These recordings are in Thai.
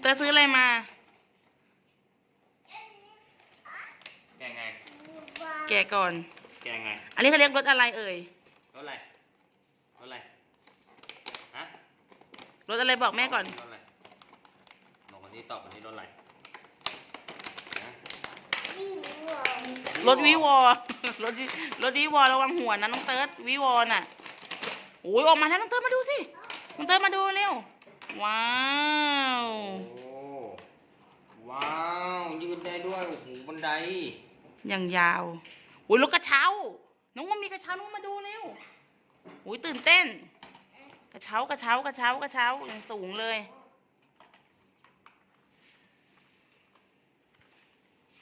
เตอร์ซื้ออะไรมา แกงไง แกะก่อน แกงไง อันนี้เขาเรียกรถอะไรเอ่ย รถอะไร รถอะไร ฮะรถอะไรบอกแม่ก่อน รถอะไรบอกคนที่ตอบคนที่รถอะไรฮะรถวิวอรถวิรถวิวอระวังหัวนะน้องเติร์ดวิวอน่ะ โอ้ยออกมาแล้วน้องเติร์ดมาดูสิ น้องเติร์ดมาดูเร็ว ว้าวโอ้ว้าวยืนได้ด้วยโอ้โหบันไดอย่างยาวโอ้ยรถกระเช้า น้องว่ามีกระเช้าน้องมาดูเร็วโอ้ยตื่นเต้น กระเช้ากระเช้ากระเช้ากระเช้าอย่างสูงเลย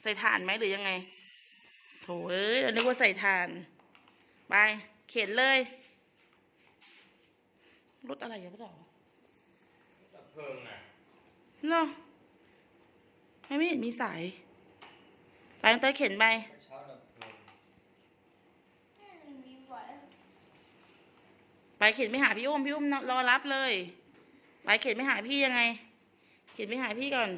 ใส่ถ่านไหมหรือยังไงโถเอ้ยเรานึกว่าใส่ถ่าน ไป เข็นเลยรถอะไรอะพี่ต่อดับ เพลิงน่ะเหรอไม่ไม่เห็นมีสาย ไปน้องเตยเข็นไปเช้าดับเพลิงไปเข็นไปหาพี่อุ้มพี่อุ้มรอรับเลย ไปเข็นไปหาพี่ยังไง เข็นไปหาพี่ก่อน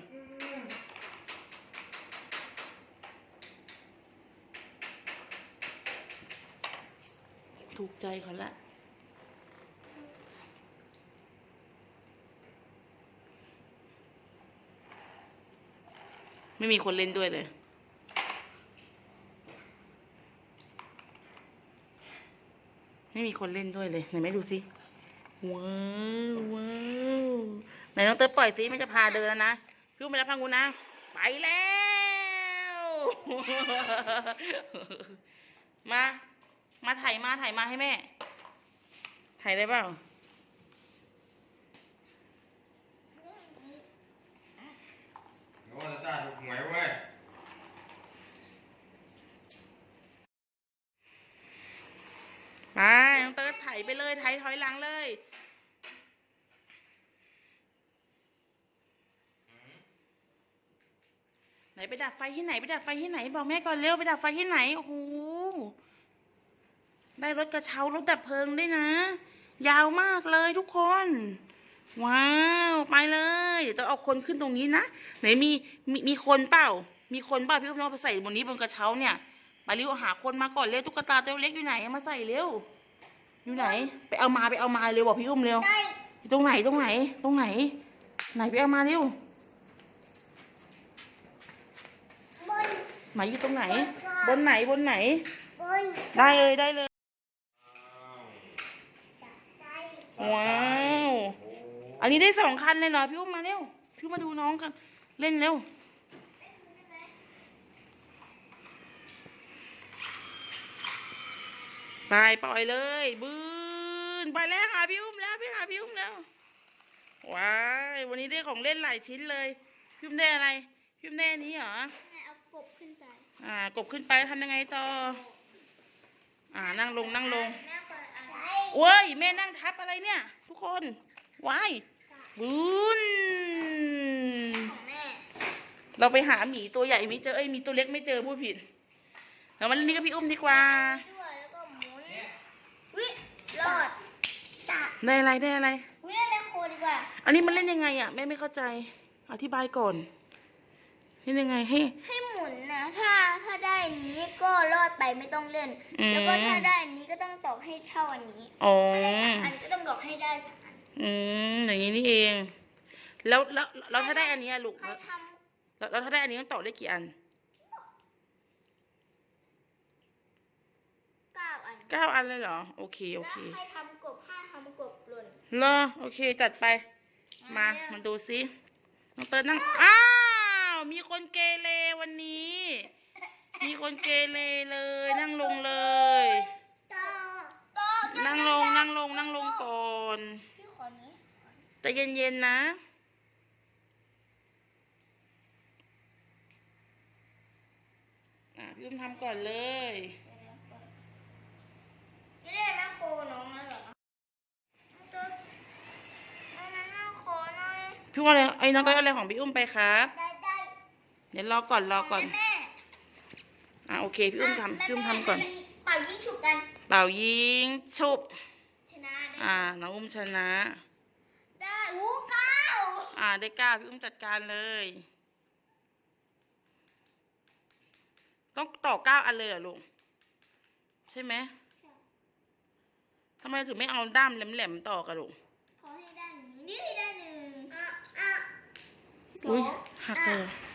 ถูกใจเขาละ ไม่มีคนเล่นด้วยเลย ไม่มีคนเล่นด้วยเลย ไหนไม่ดูสิว้าวว้าวไหนน้องเตยปล่อยสิมันจะพาเดินแล้วนะพี่อุ้มไปรับพังกูนะ ไปแล้ว มา มาถ่ายมาถ่ายมาให้แม่ ถ่ายได้เปล่า โอ้ตาถูกหวยเว้ย ไปน้องเติร์ดถ่าย ไปเลยถ่ายถอยหลังเลย ไหนไปดับไฟที่ไหนไปดับไฟที่ไหน บอกแม่ก่อนเร็วไปดับไฟที่ไหนโอ้โหได้รถกระเช้ารถดับเพลิงด้วยนะ ยาวมากเลยทุกคน ว้าวไปเลย เดี๋ยวต้องเอาคนขึ้นตรงนี้นะไหนมีมีมีคนเปล่า มีคนเปล่าพี่อุ้อาไปใส่บนนี้บนกระเช้าเนี่ยไปเร็วหาคนมาก่อนเร็วตุ๊กตาตัวเล็กอยู่ไหนมาใส่เร็ว อยู่ไหน ไปเอามาไปเอามาเร็วบอกพี่อุ้มเร็วอยู่ตรงไหนตรงไหน ตรงไหน ไหนไปเอามาเร็วไหนอยู่ตรงไหน บนไหนบนไหน ได้เลยได้เลย ว้าว อันนี้ได้สองคันเลยเหรอพี่อุ้มมาเร็ว พี่อุ้มมาดูน้องกัน เล่นเร็ว ไปปล่อยเลยบืนไปแล้วหาพี่อุ้มแล้วพี่หาพี่อุ้มแล้วว้ายวันนี้ได้ของเล่นหลายชิ้นเลยพี่อุ้มได้อะไรพี่อุ้มได้อันนี้เหรอเอากบขึ้นไปอ่ากบขึ้นไปทำยังไงต่อ อ่านั่งลงนั่งลงแม่เปิดอะใช่เว้ยแม่นั่งทับอะไรเนี่ย ทุกคนว้ายบุญของแม่เราไปหาหมีตัวใหญ่ไม่เจอเอ้ยหมีตัวเล็กไม่เจอพูดผิดเรามาเล่นนี่กับพี่อุ้มดีกว่า ด้วยแล้วก็หมุนวิรอดจ้ะ ได้อะไรได้อะไรวิเล่นแมคโครดีกว่า อันนี้มันเล่นยังไงอะแม่ไม่เข้าใจ อธิบายก่อนเล่นยังไงให้ ให้หมุนนะถ้าถ้าได้นี้ก็รอดไปไม่ต้องเล่น อืม แล้วก็ถ้าได้อันนี้ก็ต้องตอกให้เท่าอันนี้อ๋อ ถ้าได้สามอันก็ต้องตอกให้ได้สามอันอืมอย่างนี้นี่เอง แล้วแล้วแล้วถ้าได้อันนี้อะลูกใครแล้วทแล้วแล้วถ้าได้อันนี้ต้องต่อได้กี่อันำเก้าอัน เก้าอันเลยเหรอ โอเค โอแล้วเค ใครทำกบห้าทำกบ หล่นเหรอโอเคจัดไป มาเร็วมาดูซิน้องเติร์ดนั่งอ้าว มีคนเกเรวันนี้ มีคนเกเรเลย นั่งลงเลยต่อต่อนั่งลงนั่งลงนั่งลงก่อนพี่ขอนี้แต่เย็นๆนะอะพี่อุ้มทำก่อนเลย ไม่ได้แม่โคน้องนะเหรอตัวอันนั้นแม่โคหน่อย พี่ว่าอะไรไอ้น้องเติร์ดเอาอะไรของพี่อุ้มไปครับ ได้ได้เดี๋ยวรอก่อนรอก่อนแม่อะโอเคพี่อุ้มทำพี่อุ้มทำก่อนแม่เป่ายิ่งฉุกกันเป่ายิงชุบชนะได้อ่าน้องอุ้มชนะ ได้วูเก้าอ่าได้เก้าพี่อุ้มจัดการเลย ต้องต่อเก้าอันเลยเหรอลุงใช่ไหมทำไมถึงไม่เอาด้ามแหลมๆต่อกันลุง ข อให้ด้านนี้นี่ด้านหนึ่งอะอะอุ้ยสงหักเลยอะ